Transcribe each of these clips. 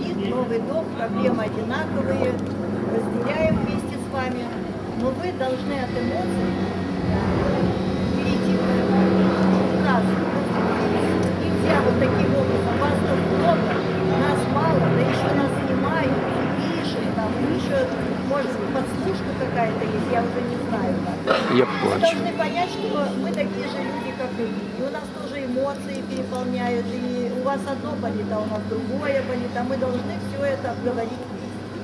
кредит, новый дом, проблемы одинаковые, разделяем вместе с вами. Но вы должны от эмоций э, перейти к нас. Нельзя вот таким образом. Вас тут много, нас мало, да еще нас снимают, пишут, там, еще, может быть, подслушка какая-то есть, я уже не знаю. как. Я Вы плачу. должны понять, что мы такие же люди, как и вы. И у нас тоже эмоции переполняют, и у вас одно болит, а у нас другое болит, а мы должны все это обговорить вместе.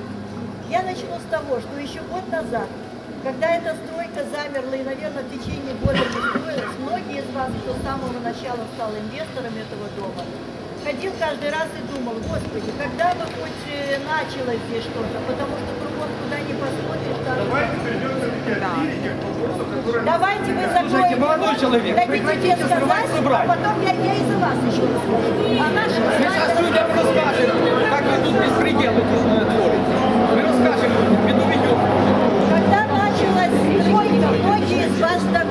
Я начну с того, что еще год назад, когда эта стройка замерла и, наверное, в течение года не строилась, многие из вас, кто с самого начала стал инвестором этого дома, ходил каждый раз и думал, господи, когда бы хоть э, началось здесь что-то, потому что кругом куда ни посмотришь, там Давайте перейдем который... Давайте вы закроете. Слушайте, молодой человек, дадите прекратите сказать, а потом я, я и за вас еще расскажу. А наши Мы сейчас людям расскажем, как вы тут беспредел э, творите. Мы расскажем, беду ведем. Когда началась стройка, многие из вас так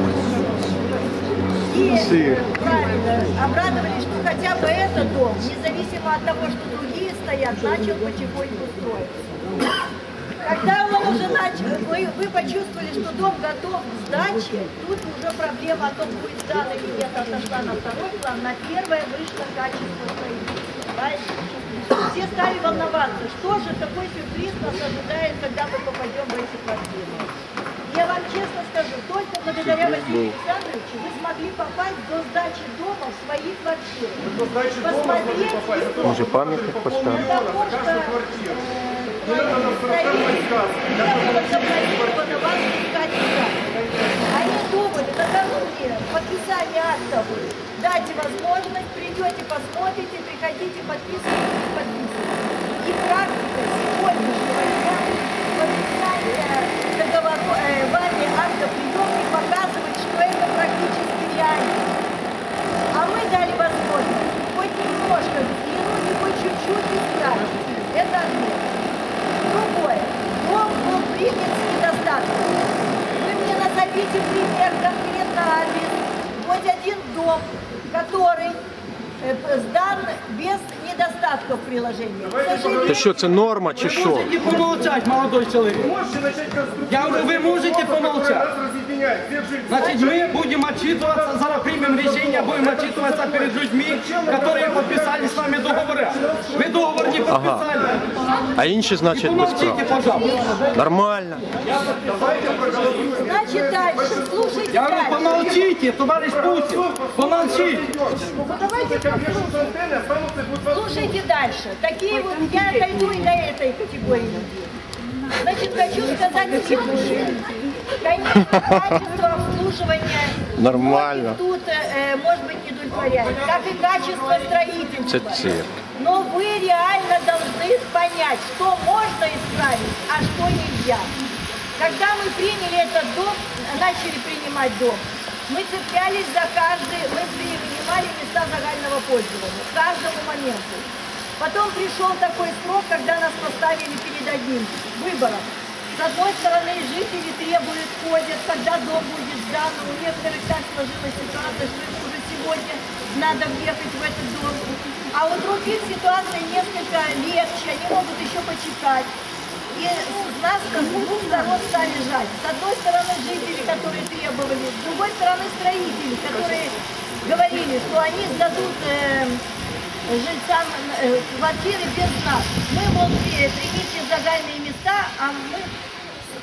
и правильно обрадовались, что хотя бы этот дом, независимо от того, что другие стоят, начал потихоньку строиться. Когда он уже начал, вы, вы почувствовали, что дом готов к сдаче, тут уже проблема о том, будет сдан или нет, отошла на второй план, на первое вышло качество строительства. Все стали волноваться, что же, какой сюрприз нас ожидает, когда мы попадем в эти квартиры. Я вам честно скажу, только благодаря Василию Александровичу вы смогли попасть до сдачи дома в свои квартиры. Сдачи дома Посмотреть попасть. Уже памятник поставил. Потому что это совершенно искать сюда. Они думали, накануне подписания актов, дайте возможность, придете, посмотрите, приходите, подписывайтесь, подписывайтесь. И практика сегодняшнего дня подписания договору, э, вами акта приемки показывает, что это практически реально. А мы дали возможность хоть немножко взглянуть и хоть чуть-чуть искать. Это одно. Другое. Дом был принят с недостатком. Вы мне назовите пример, конкретно адрес. Хоть один дом, который э, сдан без недостатков приложения. К сожалению, Та що, це норма чи Вы що? можете помолчать, молодой человек. Можете начать конструктивно. Я говорю, вы можете Вопросы, которые помолчать. Нас разъединяют. Всех жильцов. Значит, мы будем отчитываться, зараз примем решение, будем отчитываться перед людьми, которые подписали с вами договора. Вы договор не подписали. А інші, значить, без Помолчите, прав. пожалуйста. Нормально. Значит, дальше. Слушайте Я говорю, дальше. помолчите, товарищ Путин. Помолчите. Ну, давайте Слушайте дальше. Такие вот, я дойду и до этой категории. Значит, хочу сказать следующее. Конечно, качество обслуживания Нормально. тут, э, может быть, не удовлетворяет, как и качество строительства. цирк. Но вы реально должны понять, что можно исправить, а что нельзя. Когда мы приняли этот дом, начали принимать дом, мы цеплялись за каждый, мы принимали места загального пользования, каждому моменту. Потом пришел такой срок, когда нас поставили перед одним выбором. С одной стороны, жители требуют, ходят, когда дом будет сдан. У некоторых так сложилась ситуация, что им уже сегодня надо въехать в этот дом. А у других ситуация несколько легче, они могут еще почитать. И нас с двух сторон стали жать. С одной стороны жители, которые требовали, с другой стороны строители, которые говорили, что они сдадут э, жильцам э, квартиры без нас. Мы, мол, при- примите загальные места, а мы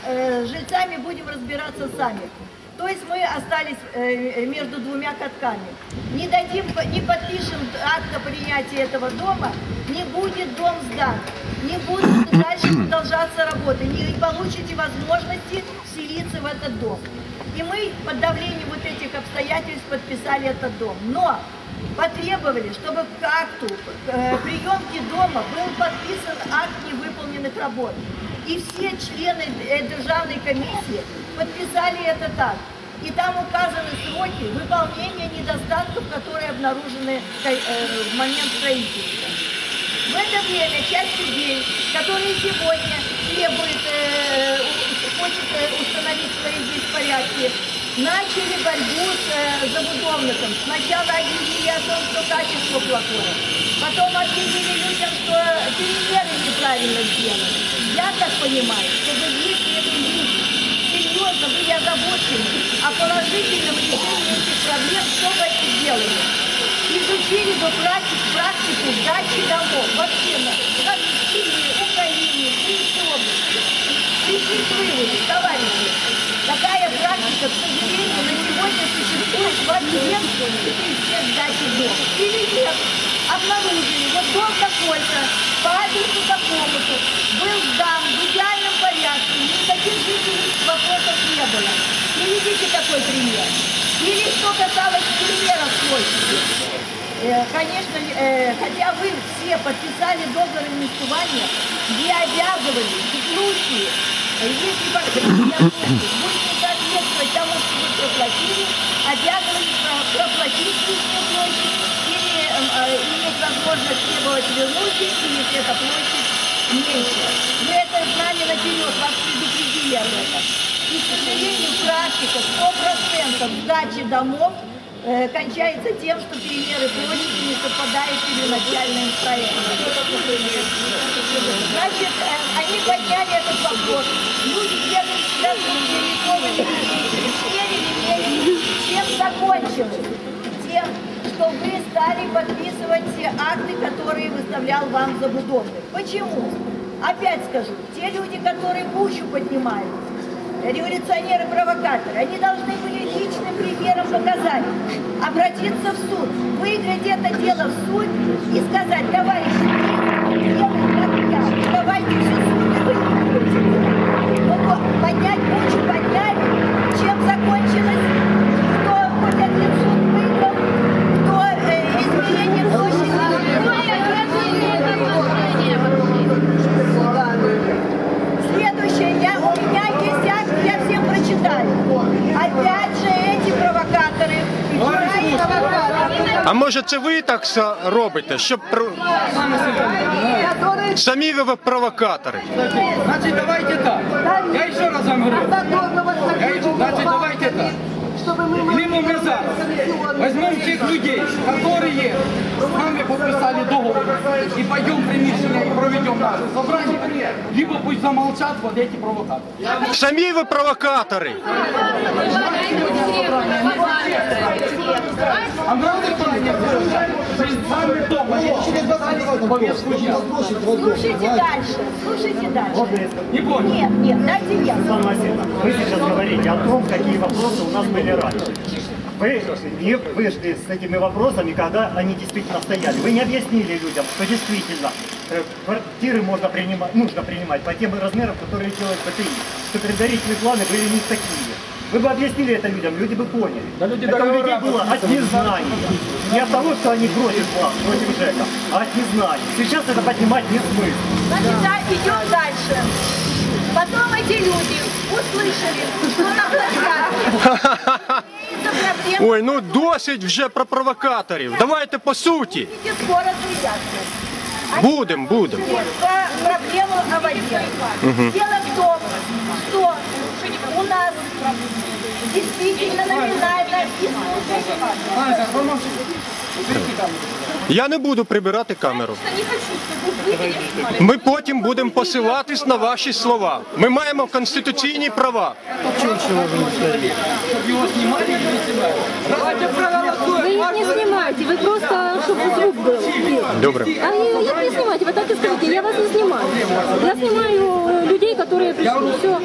э, жильцами будем разбираться сами. То есть мы остались э, между двумя катками. Не дадим, не подпишем акт о принятии этого дома, не будет дом сдан, не будут дальше продолжаться работы, не получите возможности вселиться в этот дом. И мы под давлением вот этих обстоятельств подписали этот дом. Но потребовали, чтобы к акту э, приемки дома был подписан акт невыполненных работ. И все члены э, державной комиссии подписали этот акт. И там указаны сроки выполнения недостатков, которые обнаружены э, в момент строительства. Это время часть людей, которые сегодня требуют, э, хочет э, установить свои здесь порядки, начали борьбу с э, забудовником. Сначала объявили о том, что качество плохое. Потом объяснили людям, что перемены неправильно сделаны. Я так понимаю, что вы люди серьезно были озабочены о положительном решении этих проблем, что вы сделали? Изучили бы практику, практику сдачи домов вообще на, России, Украине, в области. Пришли к выводу, товарищи, такая практика, к сожалению, на сегодня существует во всех всех сдачи дома. Или нет? Обнаружили, вот дом такой-то, по адресу такому-то, был сдан в идеальном порядке, никаких жителей вопросов не было. Приведите такой пример. Или что касалось примеров площади. Э, Конечно, э, хотя вы все подписали договор инвестирования, где обязывали в случае, если площади будет не соответствовать тому, что вы проплатили, про- проплатить лишнюю площадь или э, иметь возможность требовать вернуть если эта площадь меньше. Мы это знали наперед, вас предупредили об этом. И, к сожалению, практика 100% сдачи домов э, кончается тем, что перемеры площади не совпадают с первоначальным проектом. Значит, э, они подняли этот вопрос. Люди бегали сейчас телефонами, мерили, Чем закончилось? Тем, что вы стали подписывать все акты, которые выставлял вам забудовник. Почему? Опять скажу, те люди, которые бучу поднимают, революционеры-провокаторы, они должны были примером показать, обратиться в суд, выиграть это дело в суд и сказать, товарищи, делай как я, давайте все суд вот поднять бучу подняли, чем закончилось? Це ви так робите, щоб про- самі ви провокатори? Значить, давайте так. Я ще раз вам говорю. Я еще, давайте так. Либо ми зараз возьмем тех людей, которые с нами подписали договор, и пойдем в приміщення и проведем наше собрание, либо пусть замолчат вот эти провокаторы. Самі ви провокатори. А нам никто не запрещает. Мы с вами дома, я через два дня повестку дня. слушайте дальше, слушайте дальше. Не понял. Нет, нет, дайте я. Вы сейчас говорите о том, какие вопросы у нас были раньше. Вы не вышли с этими вопросами, когда они действительно стояли. Вы не объяснили людям, что действительно э, квартиры можно принимать, нужно принимать по тем размерам, которые делает ПТИ. Что предварительные планы были не такие. Вы бы объяснили это людям, люди бы поняли. люди это у людей было от незнания. Не от того, что они против вас, против ЖЭКа, а от незнания. Сейчас это поднимать не смысл. Значит, да, идем дальше. Потом эти люди услышали, что на площадке Ой, ну досить вже про провокаторів. Давайте по суті. Скоро. Будем, будем. Про проблему о воде. Дело в том, что у нас действительно номинально и служащих Я не буду прибирати камеру. Ми потім будемо посилатись на ваші слова. Ми маємо конституційні права. Чтобы его снимали или не снимали. Давайте проголосуем. Вы их не снимаете, вы просто, чтобы звук был. Добре. А и- их не снимайте, вы так и скажите, я вас не снимаю. Я снимаю Которые пришли, все.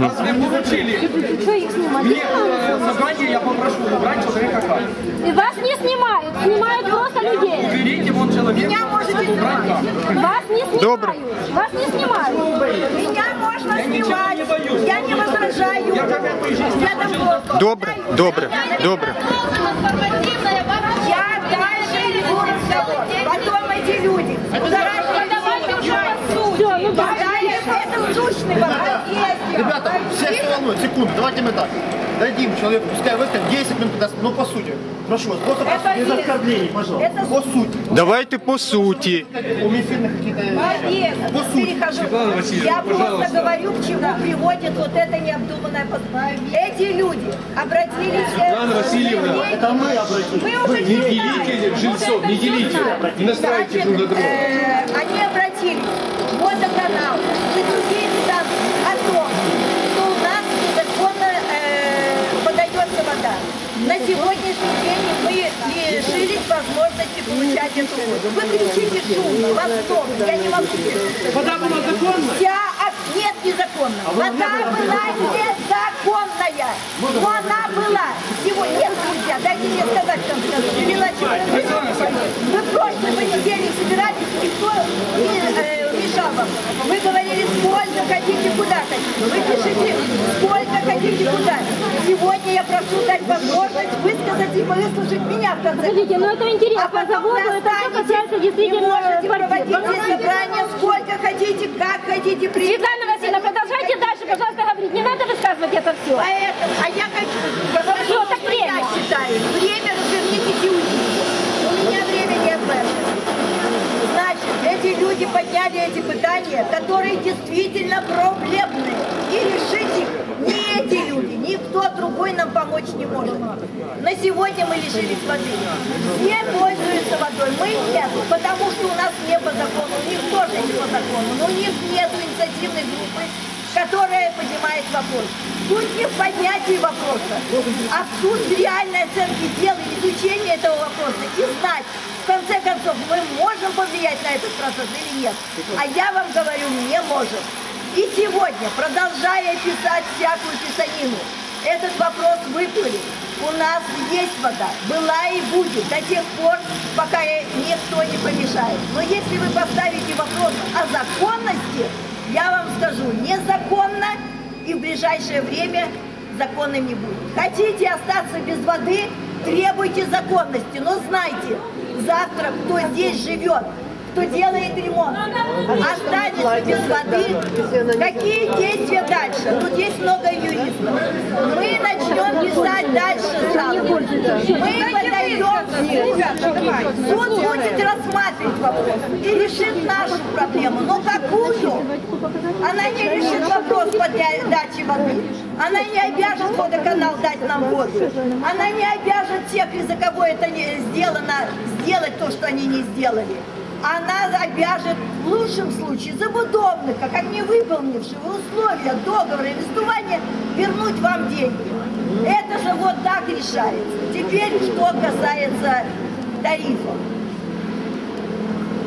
Раз вы получили Что их снимать? мне Не э, собрание, я попрошу убрать человека камеру. И вас не снимают, снимают просто людей. Уберите вон человека. Меня можете убрать снимать. камеру. Вас не снимают. Добро. Вас не снимают. Меня можно снимать. не боюсь. Я не возражаю. Я как эту жизнь Я Добре, добре, добре. Я дальше иду разговор. Потом эти люди. Все, ну это сущный. Ребята, все все волнуют. Секунду, давайте мы так. дадим человеку, пускай выскажет 10 минут, даст, ну по сути. Прошу вас, просто Это Без есть. оскорблений, пожалуйста. Это по сути. Давайте по суті. У Мефирных какие-то... Молодец, По сути. перехожу. Светлана Васильевна, Я просто говорю, к чему приводит вот это необдуманное постановление. Эти люди обратились... э, Светлана Васильевна, Это мы обратились. Вы уже не делите жильцов, не делите. Не настраивайте друг на друга. э, Они обратились в водоканал и другие инстанции о том, что у нас незаконно э, подается вода. На сегодняшний день мы лишились возможности получать эту воду. Вы кричите шумно, вас я не могу. Вода была законна? Вся от- нет, незаконно. Вода была незаконная. Но она была. Сегодня нет, друзья, дайте мне сказать. Перевела человека. Вы в прошлый понедельник собирались, никто не э, мешал вам. Вы говорили, сколько хотите, куда хотите. Вы пишите, сколько хотите, куда. Сегодня я прошу дать возможность высказать и выслушать меня в конце Подождите, ну это интересно. а потом Заводу вы это все останетесь касается и действительно можете проводить здесь собрания сколько хотите, как хотите. Светлана Васильевна, дальше, пожалуйста, говорить. Не надо высказывать это все. Поэтому, а я хочу, Всё, что так время. я считаю, время развернитесь и уйдите. У меня время нет. Значит, эти люди подняли эти пытания, которые действительно проблемные. И решить их не эти люди, никто другой нам помочь не может. На сегодня мы лишились воды. Все пользуются водой, мы нет, потому что у нас не по закону, у них тоже не по закону, но у них нет инициативной группы, которая поднимает вопрос. Суть не в поднятии вопроса, а суть реальной оценке дел и изучении этого вопроса и знать, в конце концов, мы можем повлиять на этот процесс или нет. А я вам говорю, не можем. И сегодня, продолжая писать всякую писанину, этот вопрос выплывет. У нас есть вода, была и будет до тех пор, пока никто не помешает. Но если вы поставите вопрос о законности, я вам скажу, незаконно и в ближайшее время законным не будет. Хотите остаться без воды, требуйте законности, но знайте, завтра кто здесь живет, кто делает ремонт, останется без воды, какие действия дальше? Тут есть много юристов. Мы начнем писать дальше жалобы. Мы подаем в суд. Суд будет рассматривать вопрос и решит нашу проблему. Но какую? Она не решит вопрос подачи воды. Она не обяжет водоканал дать нам воду. Она не обяжет тех, из-за кого это не сделано, сделать то, что они не сделали она обяжет в лучшем случае забудовника, как не выполнившего условия договора инвестования, вернуть вам деньги. Это же вот так решается. Теперь, что касается тарифов.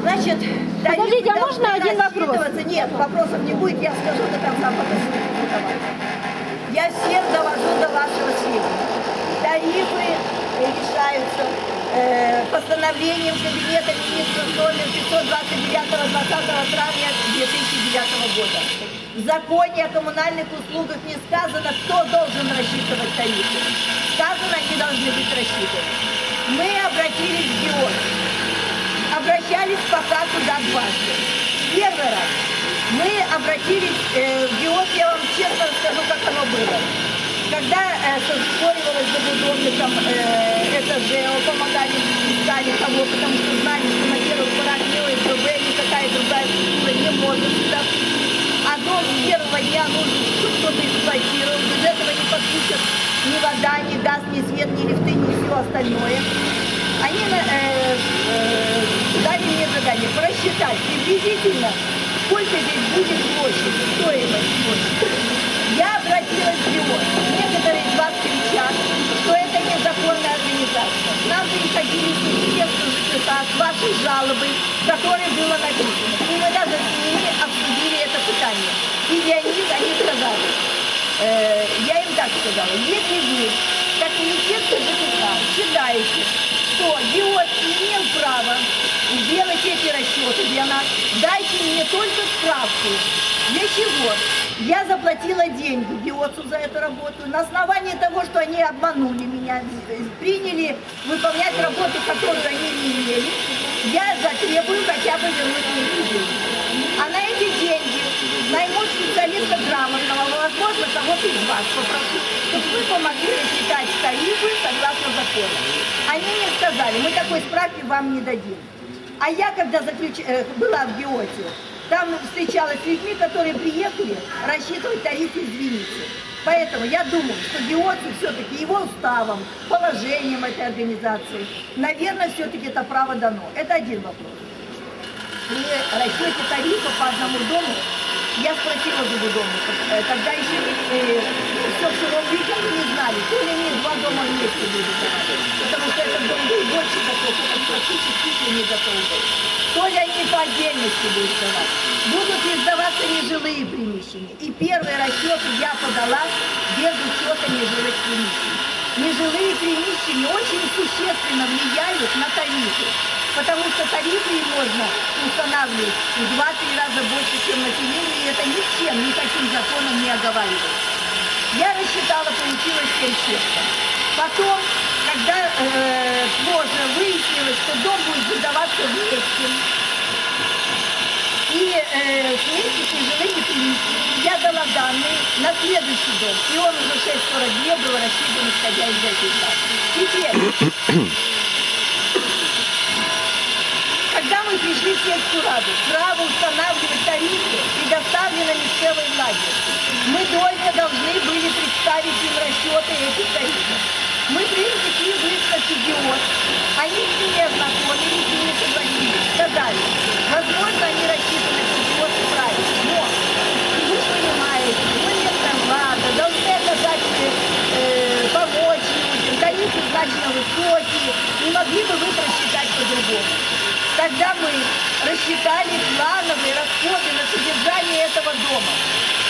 Значит, Подождите, а можно один вопрос? Нет, вопросов не будет, я скажу до конца. Я всех довожу до вашего сведения. Тарифы решаются э, постановлением Кабинета министров номер 529 20 травня 2009 года. В законе о коммунальных услугах не сказано, кто должен рассчитывать тарифы. Сказано, они должны быть рассчитаны. Мы обратились в ГИОС. Обращались пока туда дважды. Первый раз мы обратились э, в ГИОС, я вам честно расскажу, как оно было. Когда э, созвонивалась за будовником э, это ЖЭО, помогали, искали кого, потому что знали, что на первых порах ни ОСББ, никакая другая структура не может сюда. А дом с первого дня нужен, чтобы кто-то эксплуатировал. Без этого не подключат ни вода, ни газ, ни свет, ни лифты, ни все остальное. Они э, э, дали мне задание просчитать приблизительно, сколько здесь будет площади, стоимость площади. Я обратилась в ГИОС. Некоторые из вас кричат, что это незаконная организация. Нам приходили Министерства ЖКХ с вашей жалобой, которой было написано. И мы даже с ними обсудили это питание. И Леонид, они сказали, э, я им так сказала, если вы, как Министерство ЖКХ, считаете, что ГИОС имел право сделать эти расчеты для нас, дайте мне только справку. Для чего? Я заплатила деньги ГИОСу за эту работу на основании того, что они обманули меня, приняли выполнять работу, которую они не имели. Я затребую хотя бы вернуть мне деньги. А на эти деньги найму специалиста грамотного, возможно, кого-то из вас попрошу, чтобы вы помогли рассчитать тарифы согласно закону. Они мне сказали, мы такой справки вам не дадим. А я, когда заключ... э, была в Геоте, там встречалась с людьми, которые приехали рассчитывать тарифы из Винницы. Поэтому я думаю, что Геоте все-таки его уставом, положением этой организации, наверное, все-таки это право дано. Это один вопрос при расчете тарифа по одному дому, я спросила забудовника, э, тогда еще э, все в сыром виде не знали, то ли они два дома вместе давать, потому что этот дом был больше готов, этот практически не готов был. То ли они по отдельности будут давать. Будут ли сдаваться нежилые примещения. И первый расчет я подала без учета нежилых примещений. Нежилые примещения очень существенно влияют на тарифы потому что тарифы можно устанавливать в 2-3 раза больше, чем население, и это ничем, никаким законом не оговаривается. Я рассчитала, получилось 7 честно. Потом, когда э, выяснилось, что дом будет выдаваться вместе, и э, с нежилыми примещениями, я дала данные на следующий дом, и он уже 6,42 был рассчитан, исходя из этих данных. Теперь, когда мы пришли в сельскую раду, право устанавливать тарифы предоставлено местной владе. Мы только должны были представить им расчеты этих тарифов. Мы принесли выставки ГИОС, они с ними ознакомились, с ними согласились, сказали, возможно, они рассчитаны по ГИОС правильно, но вы понимаете, мы местная влада, должны оказать, э, помочь людям, тарифы значительно высокие, не могли бы вы просчитать по-другому. Тогда мы рассчитали плановые расходы на содержание этого дома.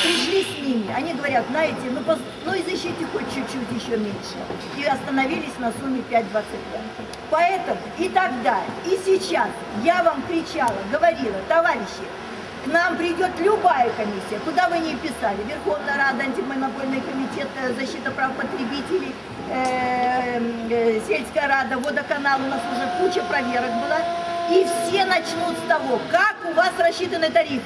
Пришли с ними, они говорят, знаете, ну, пос... ну изыщите хоть чуть-чуть еще меньше. И остановились на сумме 5,25. Поэтому и тогда, и сейчас я вам кричала, говорила, товарищи, к нам придет любая комиссия, куда вы ни писали, Верховная Рада, антимонопольный комитет, э, защита прав потребителей, э, э, сельская рада, водоканал, у нас уже куча проверок была. И все начнут с того, как у вас рассчитаны тарифы.